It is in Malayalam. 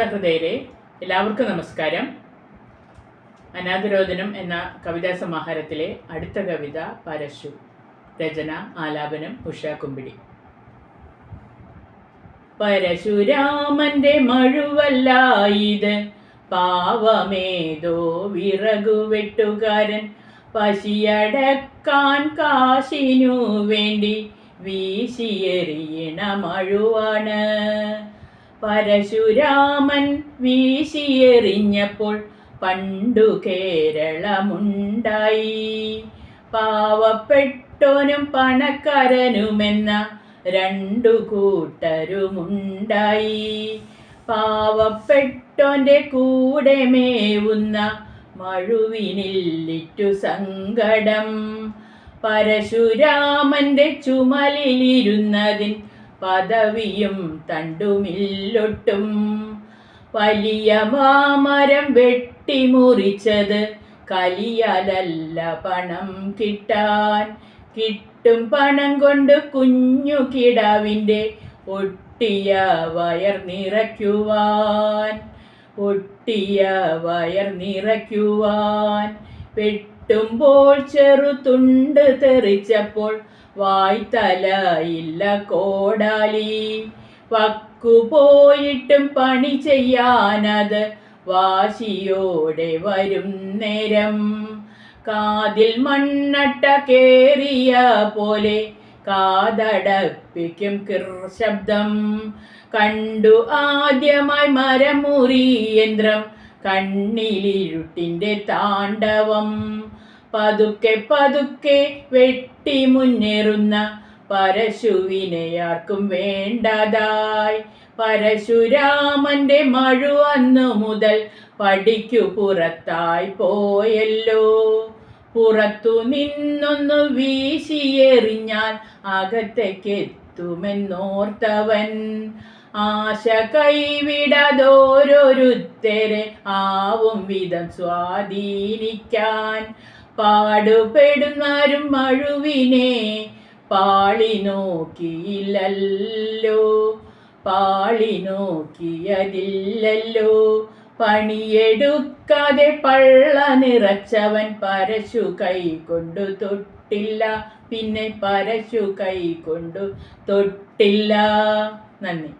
സഹൃദയരെ എല്ലാവർക്കും നമസ്കാരം അനാഥരോധനം എന്ന കവിതാ സമാഹാരത്തിലെ അടുത്ത കവിത പരശു രചന ആലാപനം ഉഷ കുമ്പിടി പരശുരാമന്റെ മഴുവല്ലായിത് പാവമേതോ വിറകുവെട്ടുകാരൻ പശിയടക്കാൻ കാശിനു വേണ്ടി വീശിയെറിയണ മഴുവാണ് പരശുരാമൻ വീശിയെറിഞ്ഞപ്പോൾ പണ്ടു കേരളമുണ്ടായി. പാവപ്പെട്ടോനും പണക്കാരനുമെന്ന രണ്ടു കൂട്ടരുമുണ്ടായി. പാവപ്പെട്ടോന്റെ കൂടെ മേവുന്ന മഴുവിനില്ലിറ്റു സങ്കടം. പരശുരാമന്റെ ചുമലിലിരുന്നതിൻ പദവിയും തണ്ടുമില്ലൊട്ടും. വലിയ മാമരം വെട്ടിമുറിച്ചത് കലിയാലല്ല പണം കിട്ടാൻ. കിട്ടും പണം കൊണ്ട് കുഞ്ഞു കിടാവിന്റെ ഒട്ടിയ വയർ നിറയ്ക്കുവാൻ. ഒട്ടിയ വയർ നിറയ്ക്കുവാൻ. വെട്ടുമ്പോൾ ചെറുതുണ്ട് തെറിച്ചപ്പോൾ വായ്ത്തലയില്ല കോടാലി. വക്കു പോയിട്ടും പണി ചെയ്യാനത് വാശിയോടെ വരും നേരം. കാതിൽ മണ്ണട്ട കേറിയ പോലെ കാതടപ്പിക്കും കിർ ശബ്ദം കണ്ടു ആദ്യമായി മരമുറി യന്ത്രം കണ്ണിലിരുട്ടിന്റെ താണ്ഡവം. പതുക്കെ പതുക്കെ വെട്ടി മുന്നേറുന്ന പരശുവിനെ ആർക്കും വേണ്ടതായി. പരശുരാമന്റെ മഴു അന്നു മുതൽ പടിക്കു പുറത്തായി പോയല്ലോ. പുറത്തു നിന്നൊന്നു വീശിയെറിഞ്ഞാൽ അകത്തേക്ക് എത്തുമെന്നോർത്തവൻ ആശ കൈവിടാതോരോരുത്തരെ ആവും വിധം സ്വാധീനിക്കാൻ. പാടുപെടുന്നാരും മഴുവിനെ പാളി നോക്കിയില്ലല്ലോ പാളി നോക്കിയതില്ലല്ലോ. പണിയെടുക്കാതെ പള്ള നിറച്ചവൻ പരശു കൈ കൊണ്ടു തൊട്ടില്ല പിന്നെ പരശു കൈ കൊണ്ടു തൊട്ടില്ല. നന്ദി.